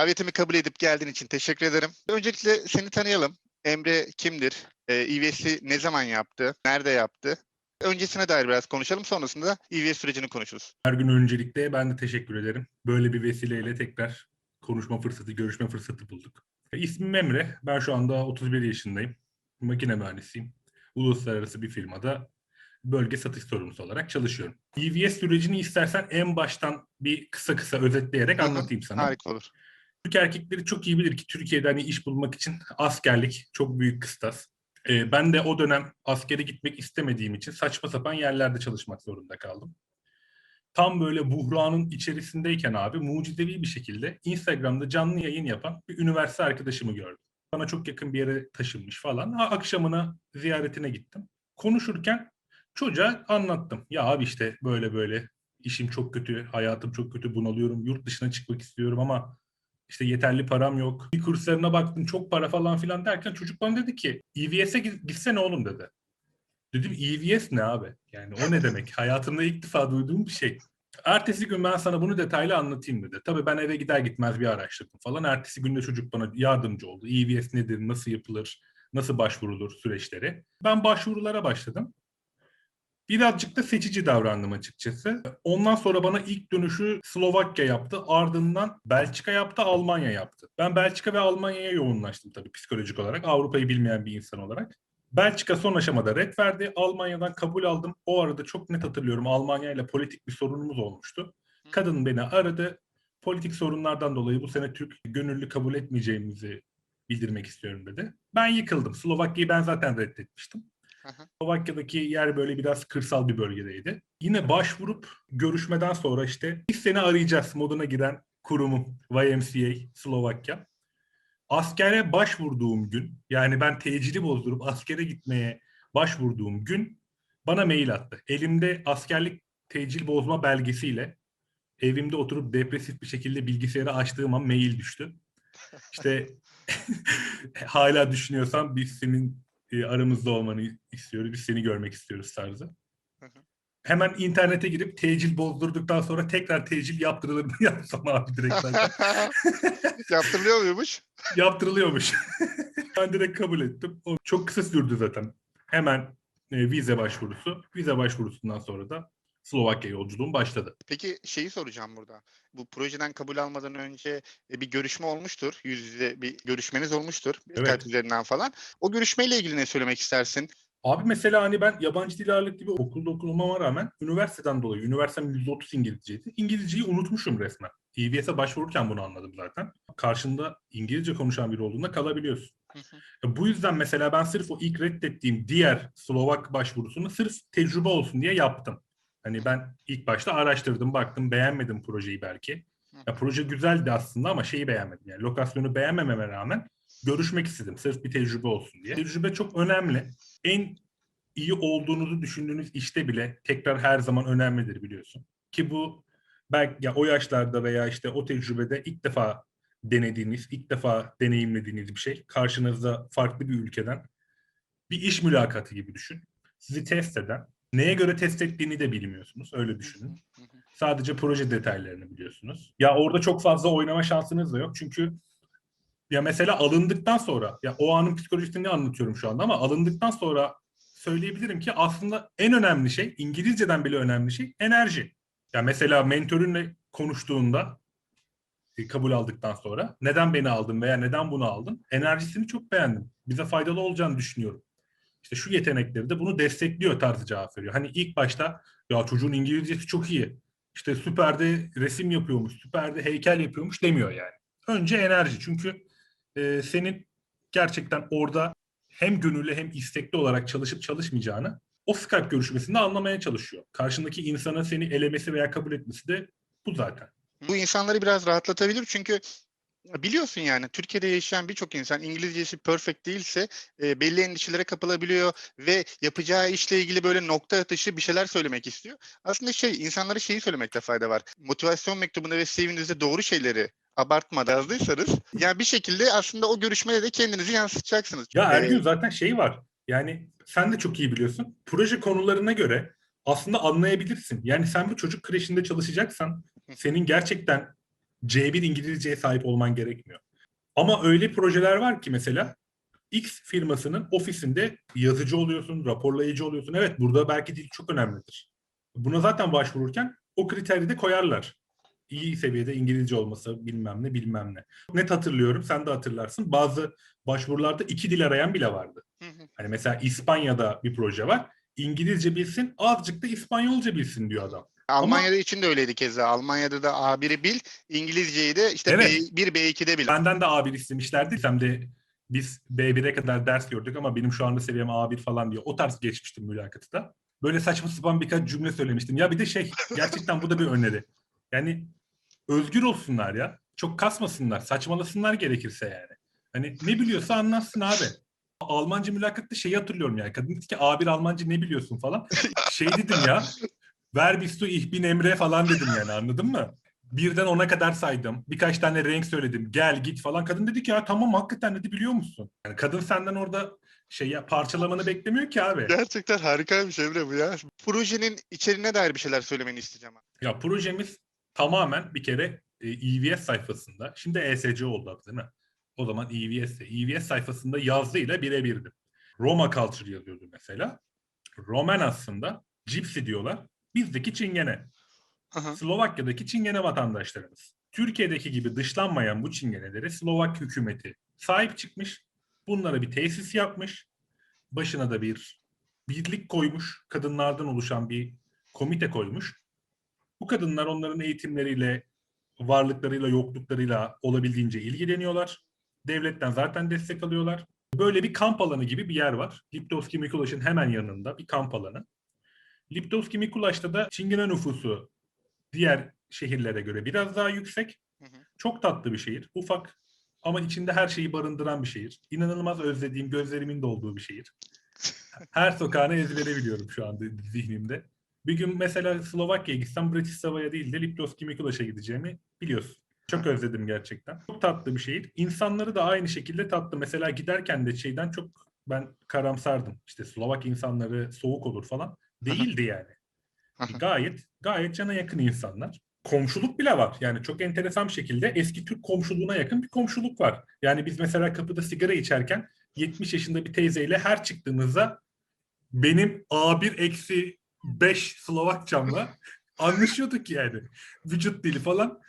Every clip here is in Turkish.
Davetimi kabul edip geldiğin için teşekkür ederim. Öncelikle seni tanıyalım. Emre kimdir? Ee, EVS'i ne zaman yaptı? Nerede yaptı? Öncesine dair biraz konuşalım. Sonrasında EVS sürecini konuşuruz. Her gün öncelikle ben de teşekkür ederim. Böyle bir vesileyle tekrar konuşma fırsatı, görüşme fırsatı bulduk. E, İsmim Emre. Ben şu anda 31 yaşındayım. Makine mühendisiyim. Uluslararası bir firmada bölge satış sorumlusu olarak çalışıyorum. EVS sürecini istersen en baştan bir kısa kısa özetleyerek anlatayım sana. Harika olur. Türk erkekleri çok iyi bilir ki Türkiye'de hani iş bulmak için askerlik çok büyük kıstas. Ee, ben de o dönem askere gitmek istemediğim için saçma sapan yerlerde çalışmak zorunda kaldım. Tam böyle buhranın içerisindeyken abi mucizevi bir şekilde Instagram'da canlı yayın yapan bir üniversite arkadaşımı gördüm. Bana çok yakın bir yere taşınmış falan. Ha, akşamına ziyaretine gittim. Konuşurken çocuğa anlattım. Ya abi işte böyle böyle işim çok kötü, hayatım çok kötü, bunalıyorum, yurt dışına çıkmak istiyorum ama işte yeterli param yok. Bir kurslarına baktım çok para falan filan derken çocuk bana dedi ki EVS'e gi- gitsene oğlum dedi. Dedim EVS ne abi? Yani o ne demek? Hayatımda ilk defa duyduğum bir şey. Ertesi gün ben sana bunu detaylı anlatayım dedi. Tabii ben eve gider gitmez bir araştırdım falan. Ertesi günde çocuk bana yardımcı oldu. EVS nedir, nasıl yapılır, nasıl başvurulur süreçleri. Ben başvurulara başladım. Birazcık da seçici davrandım açıkçası. Ondan sonra bana ilk dönüşü Slovakya yaptı. Ardından Belçika yaptı, Almanya yaptı. Ben Belçika ve Almanya'ya yoğunlaştım tabii psikolojik olarak. Avrupa'yı bilmeyen bir insan olarak. Belçika son aşamada red verdi. Almanya'dan kabul aldım. O arada çok net hatırlıyorum Almanya ile politik bir sorunumuz olmuştu. Kadın beni aradı. Politik sorunlardan dolayı bu sene Türk gönüllü kabul etmeyeceğimizi bildirmek istiyorum dedi. Ben yıkıldım. Slovakya'yı ben zaten reddetmiştim. Slovakya'daki yer böyle biraz kırsal bir bölgedeydi. Yine başvurup görüşmeden sonra işte biz seni arayacağız moduna giren kurumum YMCA Slovakya. Askere başvurduğum gün yani ben tecili bozdurup askere gitmeye başvurduğum gün bana mail attı. Elimde askerlik tecil bozma belgesiyle evimde oturup depresif bir şekilde bilgisayarı açtığım an mail düştü. İşte hala düşünüyorsan biz senin e, aramızda olmanı istiyoruz. Biz seni görmek istiyoruz tarzı. Hı hı. Hemen internete girip tecil bozdurduktan sonra tekrar tecil yaptırılır mı yapsam abi direkt zaten. Yaptırılıyor muymuş? Yaptırılıyormuş. ben direkt kabul ettim. O çok kısa sürdü zaten. Hemen e, vize başvurusu. Vize başvurusundan sonra da Slovakya yolculuğum başladı. Peki şeyi soracağım burada. Bu projeden kabul almadan önce e, bir görüşme olmuştur. Yüz yüze bir görüşmeniz olmuştur. Evet. Skype üzerinden falan. O görüşmeyle ilgili ne söylemek istersin? Abi mesela hani ben yabancı dil ağırlıklı bir okulda okumama rağmen üniversiteden dolayı, üniversitem %30 İngilizceydi. İngilizceyi unutmuşum resmen. EBS'e başvururken bunu anladım zaten. Karşında İngilizce konuşan biri olduğunda kalabiliyorsun. Hı hı. Ya Bu yüzden mesela ben sırf o ilk reddettiğim diğer Slovak başvurusunu sırf tecrübe olsun diye yaptım. Hani ben ilk başta araştırdım, baktım, beğenmedim projeyi belki. Ya proje güzeldi aslında ama şeyi beğenmedim. Yani lokasyonu beğenmememe rağmen görüşmek istedim. Sırf bir tecrübe olsun diye. Tecrübe çok önemli. En iyi olduğunuzu düşündüğünüz işte bile tekrar her zaman önemlidir biliyorsun. Ki bu belki ya o yaşlarda veya işte o tecrübede ilk defa denediğiniz, ilk defa deneyimlediğiniz bir şey. Karşınızda farklı bir ülkeden bir iş mülakatı gibi düşün. Sizi test eden, neye göre test ettiğini de bilmiyorsunuz. Öyle düşünün. Sadece proje detaylarını biliyorsunuz. Ya orada çok fazla oynama şansınız da yok. Çünkü ya mesela alındıktan sonra ya o anın psikolojisini anlatıyorum şu anda ama alındıktan sonra söyleyebilirim ki aslında en önemli şey İngilizceden bile önemli şey enerji. Ya mesela mentörünle konuştuğunda e, kabul aldıktan sonra neden beni aldın veya neden bunu aldın? Enerjisini çok beğendim. Bize faydalı olacağını düşünüyorum. İşte şu yetenekleri de bunu destekliyor tarzı cevap veriyor. Hani ilk başta ya çocuğun İngilizcesi çok iyi. İşte süperde resim yapıyormuş, süperde heykel yapıyormuş demiyor yani. Önce enerji. Çünkü e, senin gerçekten orada hem gönüllü hem istekli olarak çalışıp çalışmayacağını o Skype görüşmesinde anlamaya çalışıyor. Karşındaki insanın seni elemesi veya kabul etmesi de bu zaten. Bu insanları biraz rahatlatabilir çünkü biliyorsun yani Türkiye'de yaşayan birçok insan İngilizcesi perfect değilse e, belli endişelere kapılabiliyor ve yapacağı işle ilgili böyle nokta atışı bir şeyler söylemek istiyor. Aslında şey insanlara şeyi söylemekte fayda var. Motivasyon mektubunda ve CV'nizde doğru şeyleri abartmadan yazdıysanız yani bir şekilde aslında o görüşmede de kendinizi yansıtacaksınız. Ya Ee, Ergün zaten şey var. Yani sen de çok iyi biliyorsun. Proje konularına göre aslında anlayabilirsin. Yani sen bir çocuk kreşinde çalışacaksan senin gerçekten C1 İngilizceye sahip olman gerekmiyor. Ama öyle projeler var ki mesela X firmasının ofisinde yazıcı oluyorsun, raporlayıcı oluyorsun. Evet burada belki dil çok önemlidir. Buna zaten başvururken o kriteri de koyarlar. İyi seviyede İngilizce olması bilmem ne bilmem ne. Net hatırlıyorum sen de hatırlarsın. Bazı başvurularda iki dil arayan bile vardı. Hani mesela İspanya'da bir proje var. İngilizce bilsin, azıcık da İspanyolca bilsin diyor adam. Almanya'da için de öyleydi keza. Almanya'da da A1'i bil, İngilizceyi de işte Evet. B1, B2'de bil. Benden de A1 istemişlerdi. Hem de biz B1'e kadar ders gördük ama benim şu anda seviyem A1 falan diyor. O tarz geçmiştim mülakatı da. Böyle saçma sapan birkaç cümle söylemiştim. Ya bir de şey, gerçekten bu da bir öneri. Yani özgür olsunlar ya. Çok kasmasınlar, saçmalasınlar gerekirse yani. Hani ne biliyorsa anlatsın abi. Almanca mülakatta şeyi hatırlıyorum yani. Kadın dedi ki A1 Almanca ne biliyorsun falan. Şey dedim ya. Ver bist du ich bin Emre falan dedim yani anladın mı? Birden ona kadar saydım. Birkaç tane renk söyledim. Gel git falan. Kadın dedi ki ya tamam hakikaten dedi biliyor musun? Yani kadın senden orada şey ya parçalamanı beklemiyor ki abi. Gerçekten harikaymış Emre bu ya. Projenin içeriğine dair bir şeyler söylemeni isteyeceğim. Ya projemiz tamamen bir kere e, EVS sayfasında. Şimdi ESC oldu adı değil mi? O zaman EVS'te. EVS sayfasında yazdığıyla birebirdi. Roma Culture yazıyordu mesela. Roman aslında Gypsy diyorlar. Bizdeki Çingene. Hı. Slovakya'daki Çingene vatandaşlarımız. Türkiye'deki gibi dışlanmayan bu Çingenelere Slovak hükümeti sahip çıkmış. Bunlara bir tesis yapmış. Başına da bir birlik koymuş. Kadınlardan oluşan bir komite koymuş. Bu kadınlar onların eğitimleriyle, varlıklarıyla, yokluklarıyla olabildiğince ilgileniyorlar. Devletten zaten destek alıyorlar. Böyle bir kamp alanı gibi bir yer var. Liptovski Mikulaş'ın hemen yanında bir kamp alanı. Liptovski Mikulaş'ta da Çingene nüfusu diğer şehirlere göre biraz daha yüksek. Hı hı. Çok tatlı bir şehir. Ufak ama içinde her şeyi barındıran bir şehir. İnanılmaz özlediğim, gözlerimin de olduğu bir şehir. Her sokağını ezbere biliyorum şu anda zihnimde. Bir gün mesela Slovakya'ya gitsem Bratislava'ya değil de Liptovski Mikulaş'a gideceğimi biliyorsun. Çok özledim gerçekten. Çok tatlı bir şehir. İnsanları da aynı şekilde tatlı. Mesela giderken de şeyden çok ben karamsardım. İşte Slovak insanları soğuk olur falan. Değildi yani. Gayet gayet cana yakın insanlar. Komşuluk bile var. Yani çok enteresan bir şekilde eski Türk komşuluğuna yakın bir komşuluk var. Yani biz mesela kapıda sigara içerken 70 yaşında bir teyzeyle her çıktığımızda benim A1 eksi 5 Slovakçamla anlaşıyorduk yani. Vücut dili falan.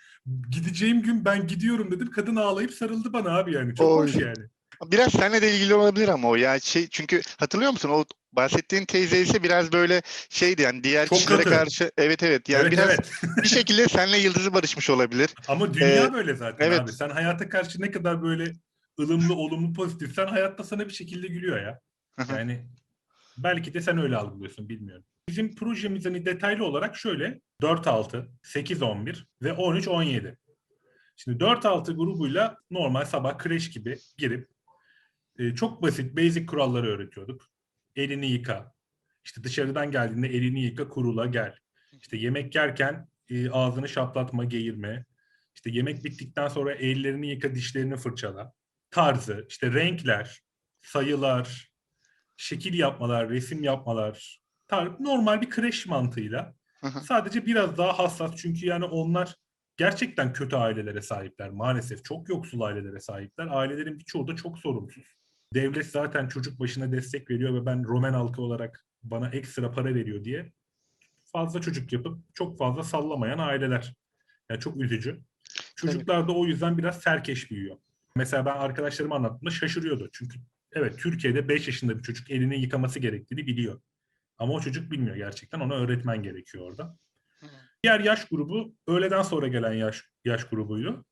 Gideceğim gün ben gidiyorum dedim. Kadın ağlayıp sarıldı bana abi yani. Çok Oy. hoş yani. Biraz seninle de ilgili olabilir ama o ya şey çünkü hatırlıyor musun o bahsettiğin teyze ise biraz böyle şeydi yani diğer Çok kişilere katı. karşı evet evet yani evet biraz evet. bir şekilde seninle yıldızı barışmış olabilir. Ama dünya Ee, böyle zaten evet. abi. Sen hayata karşı ne kadar böyle ılımlı, olumlu, pozitifsen hayatta sana bir şekilde gülüyor ya. Yani belki de sen öyle algılıyorsun bilmiyorum. Bizim projemiz hani detaylı olarak şöyle 4-6, 8-11 ve 13-17. Şimdi 4-6 grubuyla normal sabah kreş gibi girip e, çok basit basic kuralları öğretiyorduk. Elini yıka. İşte dışarıdan geldiğinde elini yıka, kurula gel. İşte yemek yerken e, ağzını şaplatma, geğirme. İşte yemek bittikten sonra ellerini yıka, dişlerini fırçala. Tarzı, işte renkler, sayılar, şekil yapmalar, resim yapmalar. Tar- normal bir kreş mantığıyla. Sadece biraz daha hassas çünkü yani onlar gerçekten kötü ailelere sahipler. Maalesef çok yoksul ailelere sahipler. Ailelerin birçoğu da çok sorumsuz. Devlet zaten çocuk başına destek veriyor ve ben Roman halkı olarak bana ekstra para veriyor diye fazla çocuk yapıp çok fazla sallamayan aileler. Yani çok üzücü. Çocuklar da o yüzden biraz serkeş büyüyor. Mesela ben arkadaşlarıma anlattığımda şaşırıyordu. Çünkü evet Türkiye'de 5 yaşında bir çocuk elini yıkaması gerektiğini biliyor. Ama o çocuk bilmiyor gerçekten. Ona öğretmen gerekiyor orada. Diğer yaş grubu öğleden sonra gelen yaş yaş grubuydu.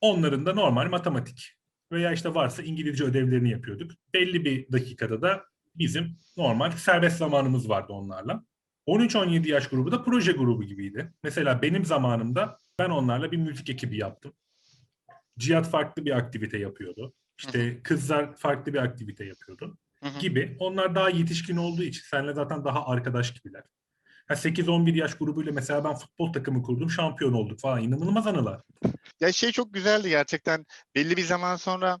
Onların da normal matematik veya işte varsa İngilizce ödevlerini yapıyorduk. Belli bir dakikada da bizim normal serbest zamanımız vardı onlarla. 13-17 yaş grubu da proje grubu gibiydi. Mesela benim zamanımda ben onlarla bir müzik ekibi yaptım. Cihat farklı bir aktivite yapıyordu. İşte kızlar farklı bir aktivite yapıyordu Hı hı. gibi. Onlar daha yetişkin olduğu için seninle zaten daha arkadaş gibiler. Ha 8-11 yaş grubuyla mesela ben futbol takımı kurdum, şampiyon olduk falan. İnanılmaz anılar. Ya şey çok güzeldi gerçekten belli bir zaman sonra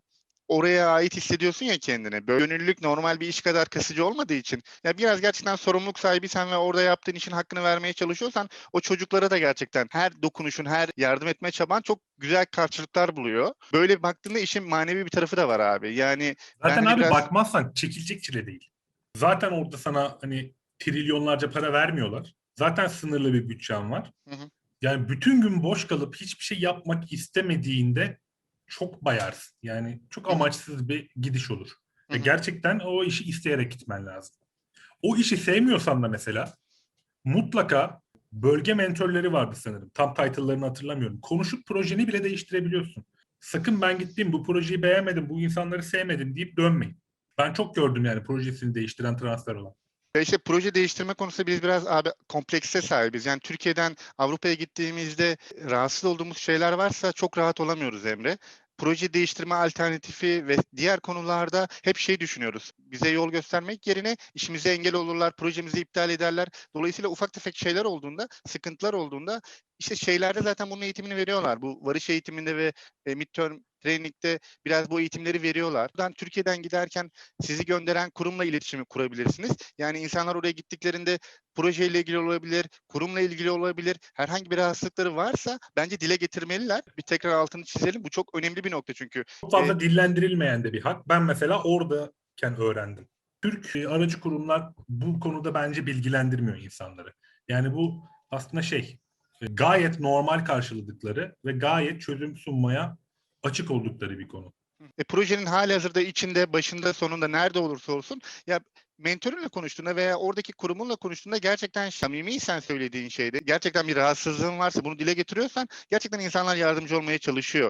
oraya ait hissediyorsun ya kendini. Böyle gönüllülük normal bir iş kadar kasıcı olmadığı için ya biraz gerçekten sorumluluk sahibiysen ve orada yaptığın işin hakkını vermeye çalışıyorsan o çocuklara da gerçekten her dokunuşun, her yardım etme çaban çok güzel karşılıklar buluyor. Böyle baktığında işin manevi bir tarafı da var abi. Yani Zaten abi biraz- bakmazsan çekilecek çile değil. Zaten orada sana hani trilyonlarca para vermiyorlar. Zaten sınırlı bir bütçen var. Hı hı. Yani bütün gün boş kalıp hiçbir şey yapmak istemediğinde çok bayarsın. Yani çok amaçsız bir gidiş olur. Hı Ve gerçekten o işi isteyerek gitmen lazım. O işi sevmiyorsan da mesela mutlaka bölge mentörleri vardı sanırım. Tam title'larını hatırlamıyorum. Konuşup projeni bile değiştirebiliyorsun. Sakın ben gittim bu projeyi beğenmedim, bu insanları sevmedim deyip dönmeyin. Ben çok gördüm yani projesini değiştiren transfer olan. İşte proje değiştirme konusunda biz biraz abi komplekse sahibiz. Yani Türkiye'den Avrupa'ya gittiğimizde rahatsız olduğumuz şeyler varsa çok rahat olamıyoruz Emre. Proje değiştirme alternatifi ve diğer konularda hep şey düşünüyoruz. Bize yol göstermek yerine işimize engel olurlar, projemizi iptal ederler. Dolayısıyla ufak tefek şeyler olduğunda, sıkıntılar olduğunda işte şeylerde zaten bunun eğitimini veriyorlar. Bu varış eğitiminde ve e, midterm training'de biraz bu eğitimleri veriyorlar. Buradan Türkiye'den giderken sizi gönderen kurumla iletişimi kurabilirsiniz. Yani insanlar oraya gittiklerinde projeyle ilgili olabilir, kurumla ilgili olabilir. Herhangi bir rahatsızlıkları varsa bence dile getirmeliler. Bir tekrar altını çizelim. Bu çok önemli bir nokta çünkü. Çok fazla dillendirilmeyen de bir hak. Ben mesela oradayken öğrendim. Türk e, aracı kurumlar bu konuda bence bilgilendirmiyor insanları. Yani bu aslında şey gayet normal karşıladıkları ve gayet çözüm sunmaya açık oldukları bir konu. E, projenin hali hazırda içinde, başında, sonunda nerede olursa olsun ya mentörünle konuştuğunda veya oradaki kurumunla konuştuğunda gerçekten samimiysen söylediğin şeyde, gerçekten bir rahatsızlığın varsa bunu dile getiriyorsan gerçekten insanlar yardımcı olmaya çalışıyor.